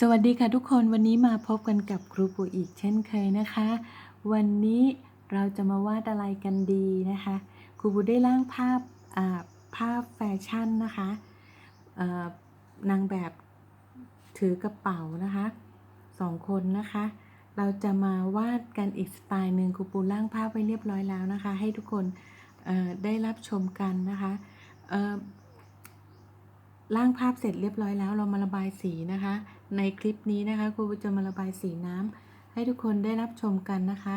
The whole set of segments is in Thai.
สวัสดีค่ะทุกคนวันนี้มาพบกันกับครูปูอีกเช่นเคยนะคะ วันนี้เราจะมาวาดอะไรกันดีนะคะ ครูปูได้ร่างภาพภาพแฟชั่นนะคะนางแบบถือกระเป๋านะคะสองคนนะคะ เราจะมาวาดกันอีกสไตล์หนึ่งครูปูร่างภาพไว้เรียบร้อยแล้วนะคะ ให้ทุกคนได้รับชมกันนะคะร่างภาพเสร็จเรียบร้อยแล้วเรามาระบายสีนะคะ ในคลิปนี้นะคะครูจะมาระบายสีน้ำให้ทุกคนได้รับชมกันนะคะ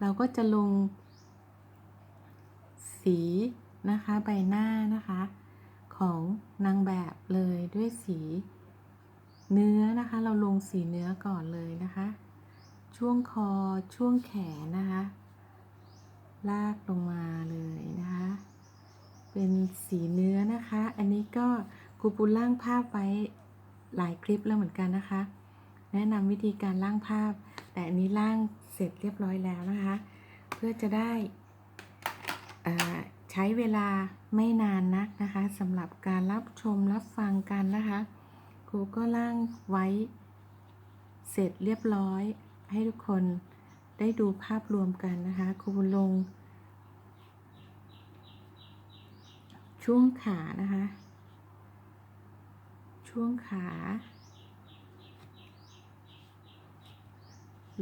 เราก็จะลง สีนะคะใบหน้านะคะ ของนางแบบเลยด้วยสีเนื้อนะคะ เราลงสีเนื้อก่อนเลยนะคะ ช่วงคอช่วงแขนนะคะ ลากลงมาเลยนะคะ เป็นสีเนื้อนะคะ อันนี้ก็ครูปูล่างภาพไว้ หลายคลิปแล้วเหมือนกันนะคะ แนะนำวิธีการล่างภาพ แต่อันนี้ล่างเสร็จเรียบร้อยแล้วนะคะ เพื่อจะได้ใช้เวลาไม่นานนักนะคะสำหรับการรับชมรับฟังกันนะคะครูก็ล่างไว้ เสร็จเรียบร้อย ให้ทุกคนได้ดูภาพรวมกันนะคะครูลง ช่วงขานะคะ ช่วงขา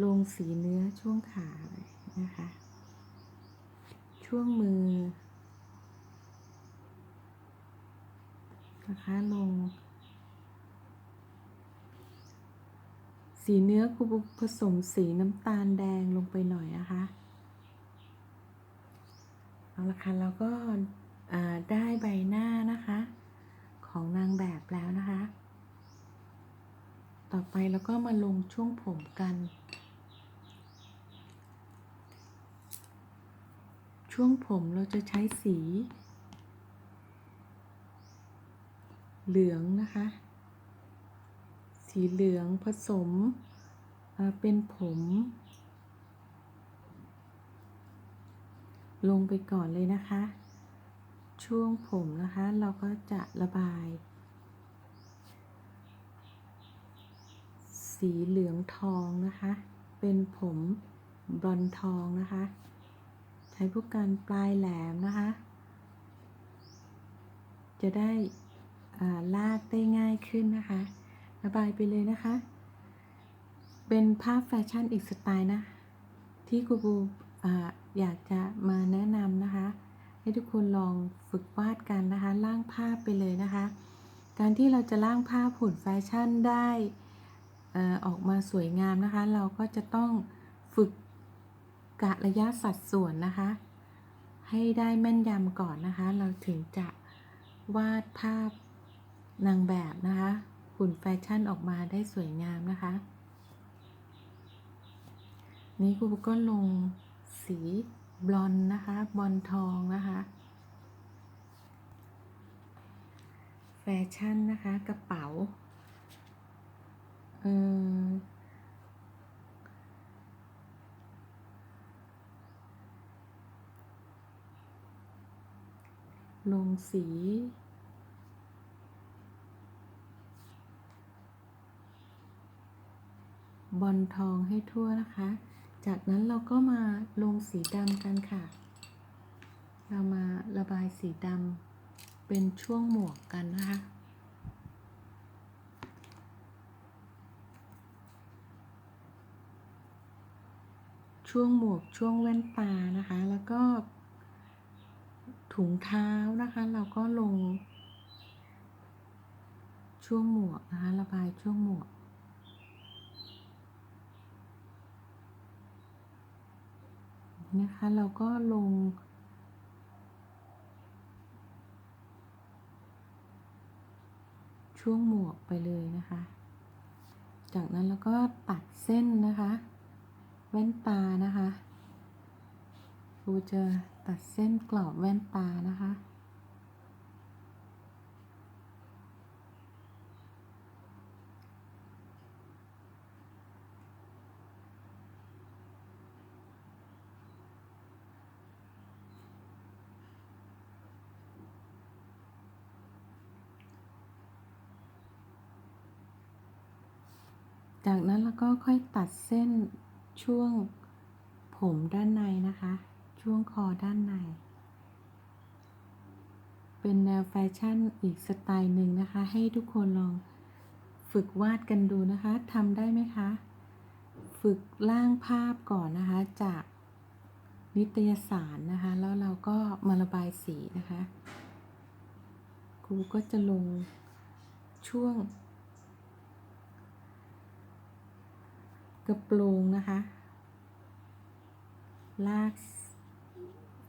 ลงสีเนื้อช่วงขาเลยนะคะ ช่วงมือนะคะลง สีเนื้อครูผสมสีน้ำตาลแดงลงไปหน่อยนะคะเอาละค่ะแล้วก็ได้ใบหน้านะคะ ของนางแบบแล้วนะคะ ต่อไปเราก็มาลงช่วงผมกัน ช่วงผมเราจะใช้สี เหลืองนะคะ สีเหลืองผสมเป็นผมลงไปก่อนเลยนะคะ ช่วงผมนะคะ เราก็จะระบาย สีเหลืองทองนะคะ เป็นผมบลอนทองนะคะ ใช้ผู้กันปลายแหลมนะคะ จะได้อ่าลากได้ง่ายขึ้นนะคะ ระบายไปเลยนะคะ เป็นภาพแฟชั่นอีกสไตล์นะ ที่ครูบูอยากจะมาแนะนำนะคะ ให้ทุกคนลองฝึกวาดกันนะคะร่างภาพไปเลยนะคะ การที่เราจะร่างภาพหุ่นแฟชั่นได้ออออกมาสวยงามนะคะ เราก็จะต้องฝึกกะระยะสัดส่วนนะคะ ให้ได้แม่นยำก่อนนะคะ เราถึงจะวาดภาพนางแบบนะคะหุ่นแฟชั่นออกมาได้สวยงามนะคะ นี่ครูก็ลงสี บลอนนะคะบอลทองนะคะแฟชั่นนะคะกระเป๋าเออลงสี บอลทองให้ทั่วนะคะ จากนั้นเราก็มาลงสีดำกันค่ะ เรามาระบายสีดำเป็นช่วงหมวกกันนะคะช่วงหมวกช่วงแว่นตานะคะ แล้วก็ ถุงเท้านะคะ เราก็ลง ช่วงหมวกนะคะระบายช่วงหมวก นะคะ เราก็ลง ช่วงหมวกไปเลยนะคะ จากนั้นเราก็ตัดเส้นนะคะ แว่นตานะคะครูจะตัดเส้นกรอบแว่นตานะคะ จากนั้นเราก็ค่อยตัดเส้นช่วงผมด้านในนะคะ ช่วงคอด้านใน เป็นแนวแฟชั่นอีกสไตล์หนึ่งนะคะ ให้ทุกคนลองฝึกวาดกันดูนะคะทำได้ไหมคะ ฝึกร่างภาพก่อนนะคะ จากนิตยสารนะคะ แล้วเราก็มาระบายสีนะคะ ครูก็จะลงช่วง กระโปรงนะคะ ลาก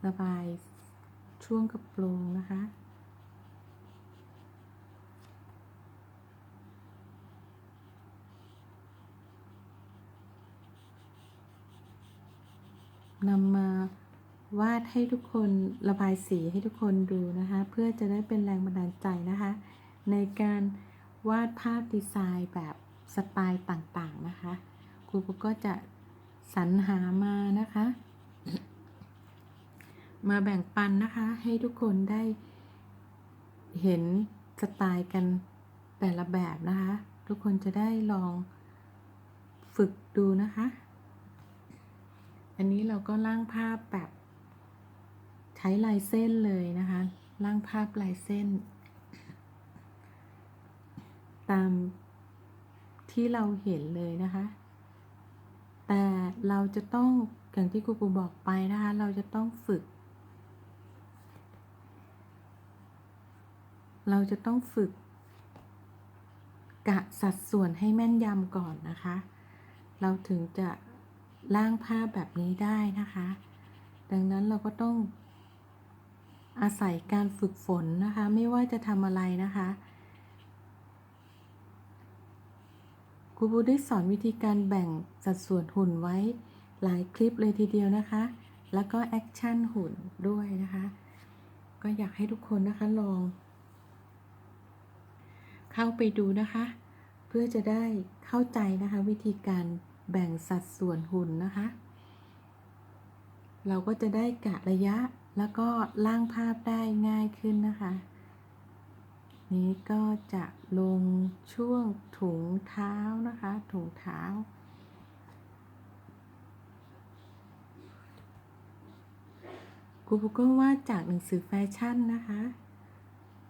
ระบายช่วงกระโปรงนะคะ นำมาวาดให้ทุกคนระบายสีให้ทุกคนดูนะคะ เพื่อจะได้เป็นแรงบันดาลใจนะคะ ในการวาดภาพดีไซน์แบบสไตล์ต่างๆนะคะ ครูก็จะสรรหามานะคะ มาแบ่งปันนะคะ ให้ทุกคนได้เห็นสไตล์กันแต่ละแบบนะคะ ทุกคนจะได้ลองฝึกดูนะคะ อันนี้เราก็ร่างภาพแบบใช้ลายเส้นเลยนะคะร่างภาพลายเส้น ตามที่เราเห็นเลยนะคะ แต่เราจะต้องอย่างที่ครูปูบอกไปนะคะ เราจะต้องฝึก เราจะต้องฝึก กะสัดส่วนให้แม่นยำก่อนนะคะ เราถึงจะร่างภาพแบบนี้ได้นะคะ ดังนั้นเราก็ต้องอาศัยการฝึกฝนนะคะ ไม่ว่าจะทำอะไรนะคะ ครูบูได้สอนวิธีการแบ่งสัดส่วนหุ่นไว้หลายคลิปเลยทีเดียวนะคะ แล้วก็แอคชั่นหุ่นด้วยนะคะ ก็อยากให้ทุกคนนะคะลอง เข้าไปดูนะคะ เพื่อจะได้เข้าใจนะคะ วิธีการแบ่งสัดส่วนหุ่นนะคะ เราก็จะได้กะระยะแล้วก็ล่างภาพได้ง่ายขึ้นนะคะ นี้ก็จะลงช่วงถุงเท้านะคะ ถุงเท้า ครูก็วาดจากหนังสือแฟชั่นนะคะ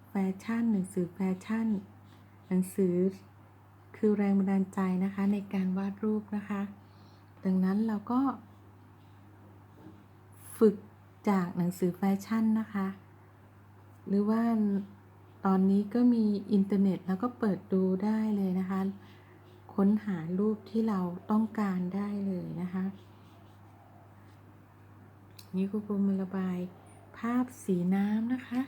แฟชั่นหนังสือแฟชั่น หนังสือคือแรงบันดาลใจนะคะในการวาดรูปนะคะ ดังนั้นเราก็ ฝึกจากหนังสือแฟชั่นนะคะ หรือว่า ตอนนี้ก็มีอินเทอร์เน็ตแล้วก็เปิดดูได้เลยนะคะ ค้นหารูปที่เราต้องการได้เลยนะคะ นี่ครูปูมาระบายภาพสีน้ำนะคะ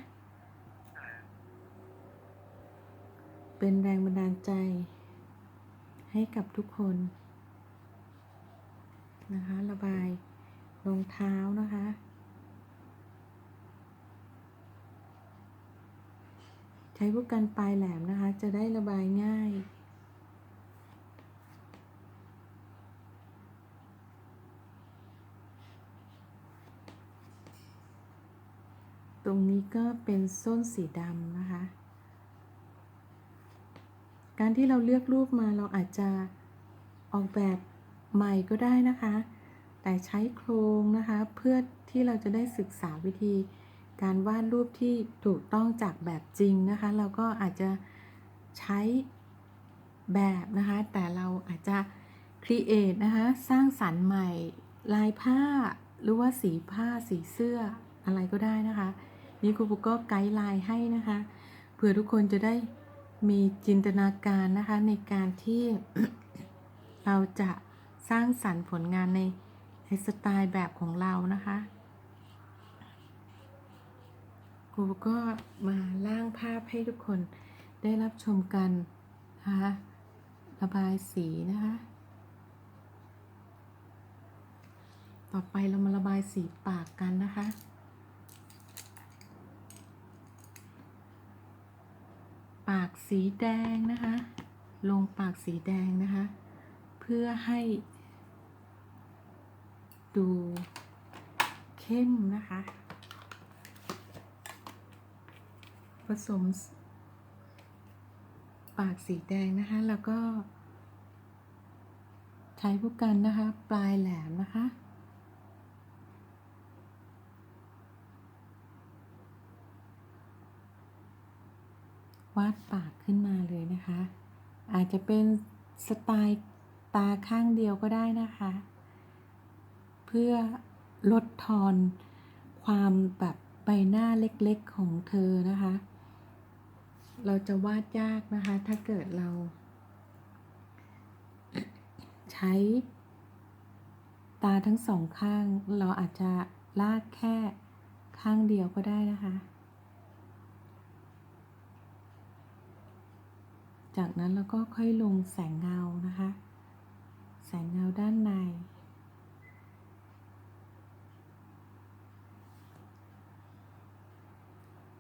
เป็นแรงบันดาลใจ ให้กับทุกคนนะคะ ระบายรองเท้านะคะ ใช้พวกกันปลายแหลมนะคะ จะได้ระบายง่าย ตรงนี้ก็เป็นส้นสีดำนะคะ การที่เราเลือกรูปมาเราอาจจะออกแบบใหม่ก็ได้นะคะ แต่ใช้โครงนะคะเพื่อที่เราจะได้ศึกษาวิธี การวาดรูปที่ถูกต้องจากแบบจริงนะคะ เราก็อาจจะใช้แบบนะคะ แต่เราอาจจะครีเอทนะคะ สร้างสรรค์ใหม่ ลายผ้า หรือว่าสีผ้าสีเสื้ออะไรก็ได้นะคะ นี่ครูปุ๊กก็ไกด์ไลน์ให้นะคะ เพื่อทุกคนจะได้มีจินตนาการนะคะในการที่เราจะสร้างสรรค์ผลงานในในสไตล์แบบของเรานะคะ ครูก็มาล่างภาพให้ทุกคนได้รับชมกันนะคะระบายสีนะคะ ต่อไปเรามาระบายสีปากกันนะคะปากสีแดงนะคะ ลงปากสีแดงนะคะ เพื่อให้ ดูเข้มนะคะ ผสม ปากสีแดงนะคะ แล้วก็ ใช้ผู้กันนะคะ ปลายแหลมนะคะวาดปากขึ้นมาเลยนะคะ อาจจะเป็นสไตล์ตาข้างเดียวก็ได้นะคะ เพื่อลดทอนความแบบใบหน้าเล็กๆของเธอนะคะ เราจะวาดยากนะคะ ถ้าเกิดเรา ใช้ตาทั้งสองข้าง เราอาจจะลากแค่ข้างเดียวก็ได้นะคะ จากนั้นเราก็ค่อยลงแสงเงานะคะ แสงเงาด้านใน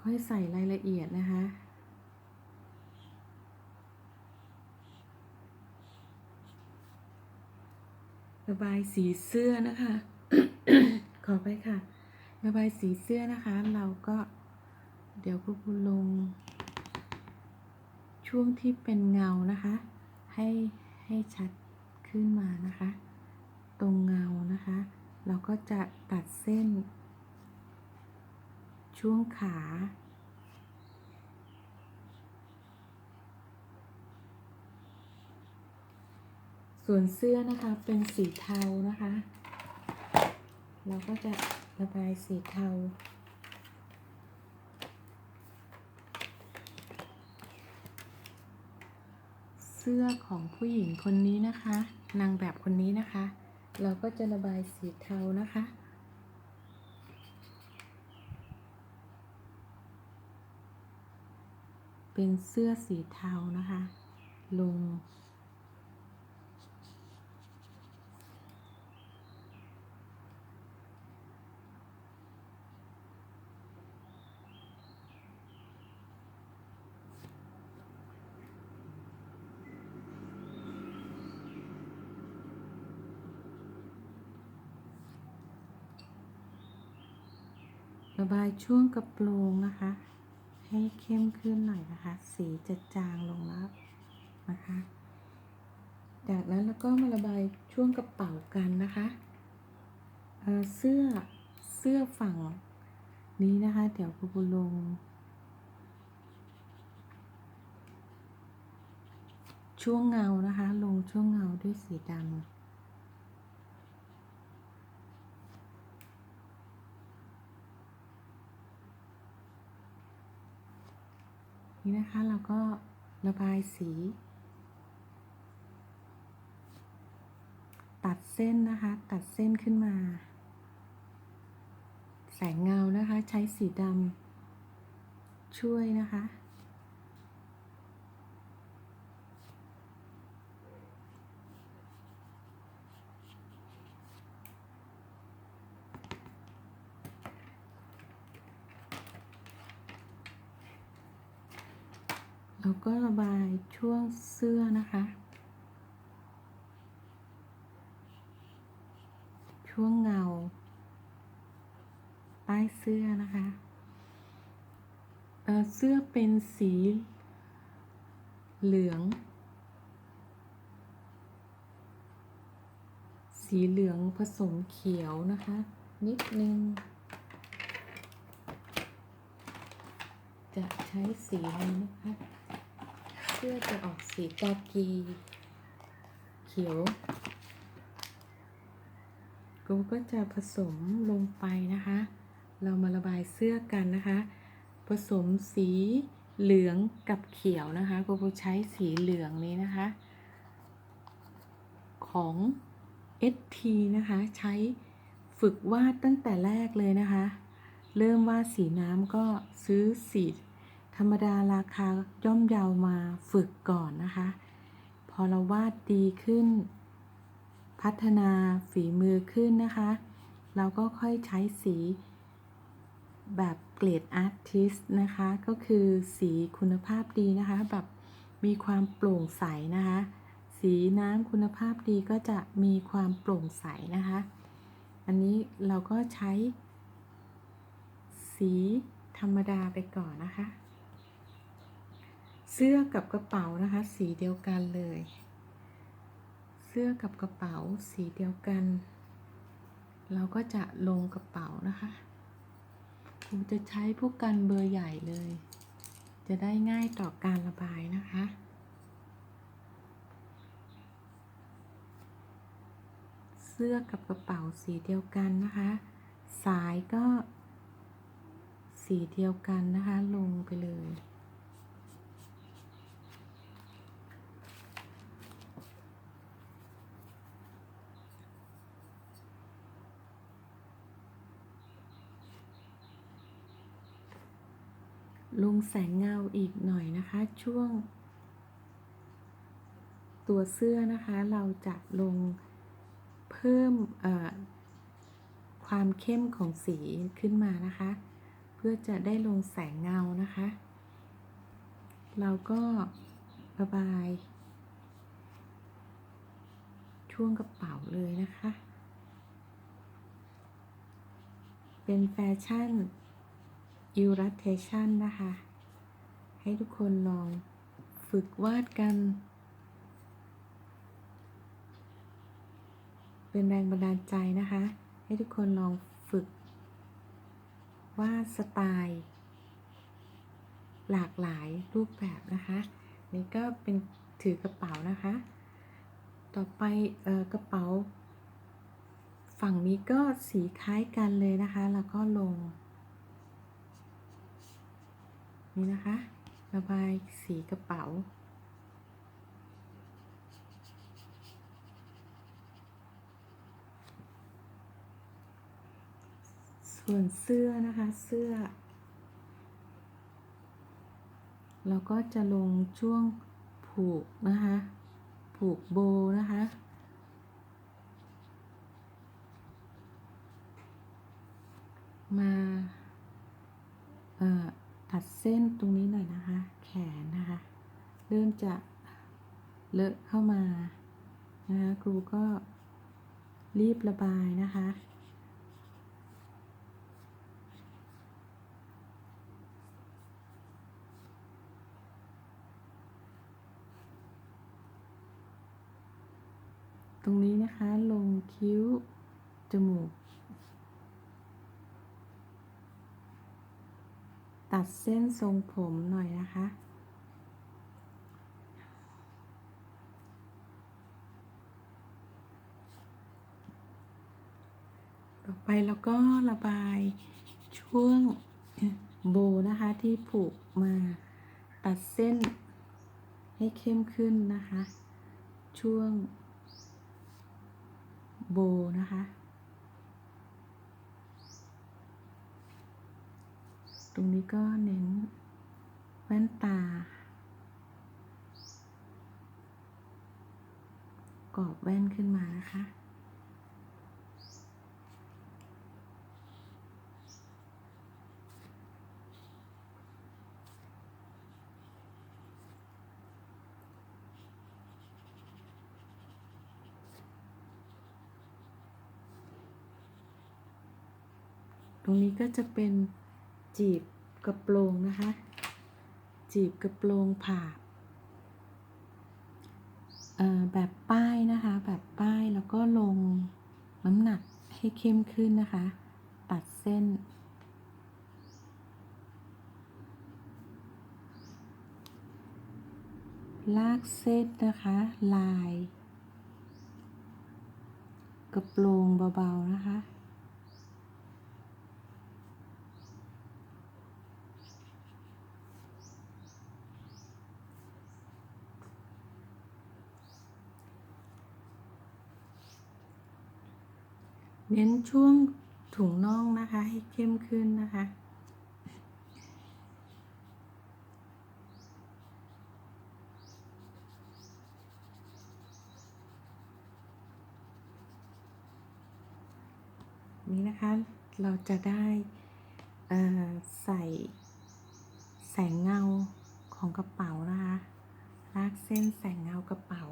ค่อยใส่รายละเอียดนะคะ ระบายสีเสื้อนะคะ ขอไปค่ะ ระบายสีเสื้อนะคะ เราก็ เดี๋ยวครูครูลง ช่วงที่เป็นเงานะคะ ให้ให้ชัดขึ้นมานะคะ ตรงเงานะคะ เราก็จะตัดเส้น ช่วงขา ส่วนเสื้อนะคะเป็นสีเทานะคะ เราก็จะระบายสีเทา เสื้อของผู้หญิงคนนี้นะคะ นางแบบคนนี้นะคะ เราก็จะระบายสีเทานะคะเป็นเสื้อสีเทานะคะ ลง ระบายช่วงกระโปรงนะคะ ให้เข้มขึ้นหน่อยนะคะ สีจะจางลงแล้วนะคะ จากนั้นแล้วก็มาระบายช่วงกระเป๋ากันนะคะเเสื้อเสื้อฝั่งนี้นะคะ เดี๋ยวครูบุลงช่วงเงานะคะ ลงช่วงเงาด้วยสีดำ นี่นะคะเราก็ระบายสี ตัดเส้นนะคะ ตัดเส้นขึ้นมา แสงเงานะคะใช้สีดำช่วยนะคะ ก็ระบายช่วงเสื้อนะคะ ช่วงเงาใต้เสื้อนะคะเเสื้อเป็นสีเหลือง สีเหลืองผสมเขียวนะคะ นิดนึง จะใช้สีนี้นะคะ สื้อจะออกสีกากีเขียวกูก็จะผสมลงไปนะคะ เรามาระบายเสื้อกันนะคะ ผสมสีเหลืองกับเขียวนะคะกูก็ใช้สีเหลืองนี้นะคะ ของ ST นะคะ ใช้ฝึกวาดตั้งแต่แรกเลยนะคะ เริ่มวาดสีน้ำก็ซื้อสี ธรรมดาราคาย่อมเยาวมาฝึกก่อนนะคะ พอเราวาดดีขึ้น พัฒนาฝีมือขึ้นนะคะ เราก็ค่อยใช้สีแบบเกรดอาร์ติสนะคะ ก็คือสีคุณภาพดีนะคะ แบบมีความโปร่งใสนะคะ สีน้ำคุณภาพดีก็จะมีความโปร่งใสนะคะ อันนี้เราก็ใช้ สีธรรมดาไปก่อนนะคะ เสื้อกับกระเป๋านะคะ สีเดียวกันเลย เสื้อกับกระเป๋าสีเดียวกัน เราก็จะลงกระเป๋านะคะครูจะใช้ผู้กันเบอร์ใหญ่เลย จะได้ง่ายต่อการระบายนะคะเสื้อกับกระเป๋าสีเดียวกันนะคะ สายก็ สีเดียวกันนะคะ ลงไปเลย ลงแสงเงาอีกหน่อยนะคะ ช่วง ตัวเสื้อนะคะเราจะลงเพิ่มเอ่อความเข้มของสีขึ้นมานะคะ เพื่อจะได้ลงแสงเงานะคะ เราก็ระบาย ช่วงกระเป๋าเลยนะคะ เป็นแฟชั่น illustration นะคะ ให้ทุกคนลองฝึกวาดกัน เป็นแรงบันดาลใจนะคะ ให้ทุกคนลองฝึกวาดสไตล์ หลากหลายรูปแบบนะคะ นี่ก็เป็นถือกระเป๋านะคะ ต่อไปออกระเป๋า ฝั่งนี้ก็สีคล้ายกันเลยนะคะ แล้วก็ลง นี่นะคะ ระบายสีกระเป๋า ส่วนเสื้อนะคะเสื้อ เราก็จะลงช่วงผูกนะคะ ผูกโบนะคะมาเอ่อ ตัดเส้นตรงนี้หน่อยนะคะ แขนนะคะ เริ่มจะเลอะเข้ามานะคะครูก็รีบระบายนะคะ ตรงนี้นะคะลงคิ้ว จมูก ตัดเส้นทรงผมหน่อยนะคะ ต่อไปเราก็ระบายช่วงโบนะคะที่ผูกมาตัดเส้นให้เข้มขึ้นนะคะ ช่วงโบนะคะ ตรงนี้ก็เน้นแว่นตากรอบแว่นขึ้นมานะคะ ตรงนี้ก็จะเป็น จีบกระโปรงนะคะ จีบกระโปรงผ่าแบบป้ายนะคะ แบบป้ายแล้วก็ลงน้ำหนักให้เข้มขึ้นนะคะ ตัดเส้น ลากเส้นนะคะ ลาย กระโปรงเบา ๆ นะคะ เน้นช่วงถุงน่องนะคะ ให้เข้มขึ้นนะคะ นี้นะคะเราจะได้ใส่แสงเงาของกระเป๋านะคะลากเส้นแสงเงากระเป๋า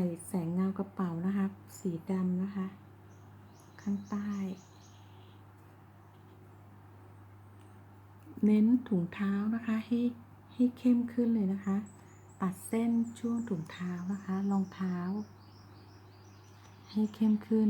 ต ส่แสงเงากระเป๋านะคะ สีดำนะคะ ข้างใต้ เน้นถุงเท้านะคะให้ให้เข้มขึ้นเลยนะคะ ตัดเส้นช่วงถุงเท้านะคะรองเท้า ให้เข้มขึ้น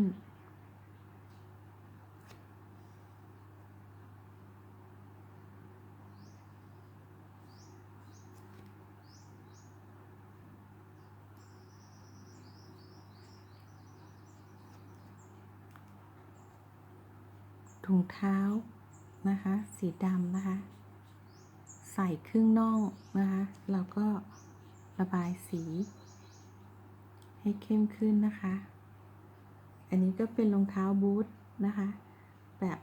ถุงเท้านะคะ สีดำนะคะ ใส่ครึ่งน่องนะคะ แล้วก็ระบายสี ให้เข้มขึ้นนะคะ อันนี้ก็เป็นรองเท้าบูทนะคะ แบบ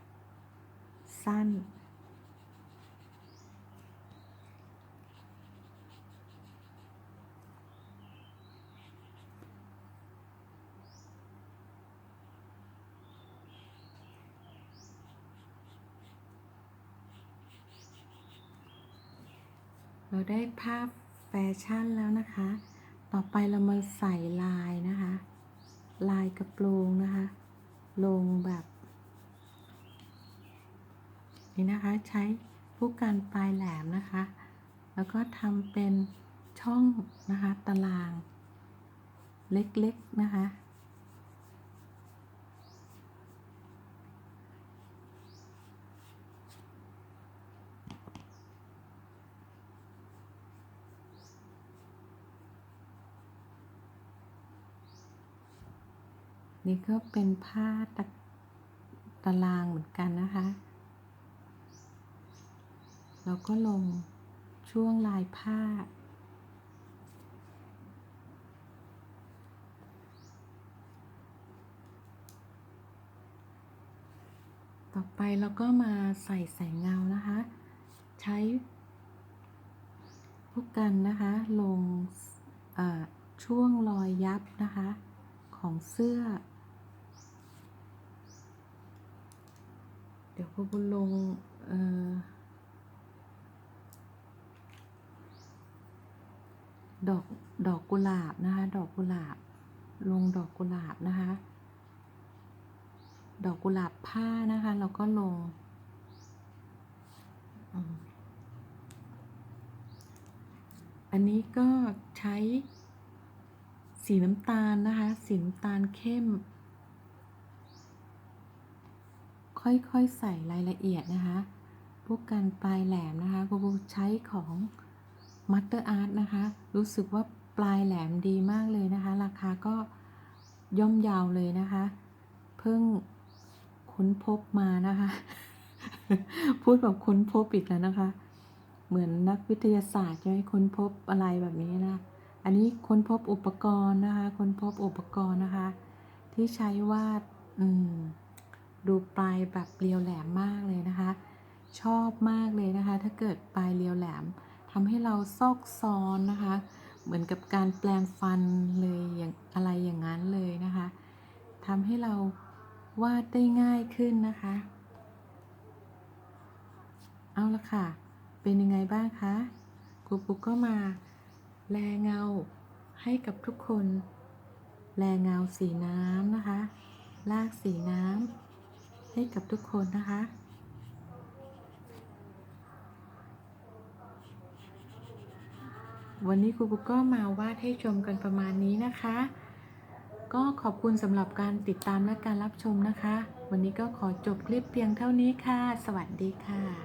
สั้น เราได้ภาพแฟชั่นแล้วนะคะ ต่อไปเรามาใส่ลายนะคะ ลายกระโปรงนะคะ ลงแบบนี่นะคะใช้ผู้กันปลายแหลมนะคะ แล้วก็ทำเป็นช่องนะคะตารางเล็กๆนะคะ นี่ก็เป็นผ้าตะตารางเหมือนกันนะคะแล้วก็ลงช่วงลายผ้า ต่อไปเราก็มาใส่แสงเงานะคะ ใช้ผู้กันนะคะ ลงช่วงรอยยับนะคะ ของเสื้อ เดี๋ยวพอบุญลงอดอกดอกกุหลาบนะคะ ดอกกุหลาบ ลงดอกกุหลาบนะคะ ดอกกุหลาบผ้านะคะแล้วก็ลงอันนี้ก็ใช้สีน้ำตาลนะคะ สีน้ำตาลเข้ม ค่อยๆใส่รายละเอียดนะคะพวกกันปลายแหลมนะคะกูบูใช้ของมัตเตอร์อาร์ตนะคะ รู้สึกว่าปลายแหลมดีมากเลยนะคะ ราคาก็ย่อมยาวเลยนะคะ เพิ่งค้นพบมานะคะ พูดแบบค้นพบอีกแล้วนะคะ เหมือนนักวิทยาศาสตร์จะให้ค้นพบอะไรแบบนี้นะ อันนี้ค้นพบอุปกรณ์นะคะ ค้นพบอุปกรณ์นะคะ ที่ใช้วาด อืม ดูปลายแบบเรียวแหลมมากเลยนะคะ ชอบมากเลยนะคะ ถ้าเกิดปลายเรียวแหลมทำให้เราซอกซ้อนนะคะ เหมือนกับการแปลงฟันเลยอย่างอะไรอย่างนั้นเลยนะคะทำให้เราวาดได้ง่ายขึ้นนะคะ เอาละค่ะ เป็นยังไงบ้างคะครูปุ๊กก็มา แลเงาให้กับทุกคน แลเงาสีน้ำนะคะ ลากสีน้ำ ให้กับทุกคนนะคะ วันนี้ครูปุ๊กก็มาวาดให้ชมกันประมาณนี้นะคะ ก็ขอบคุณสำหรับการติดตามและการรับชมนะคะ วันนี้ก็ขอจบคลิปเพียงเท่านี้ค่ะ สวัสดีค่ะ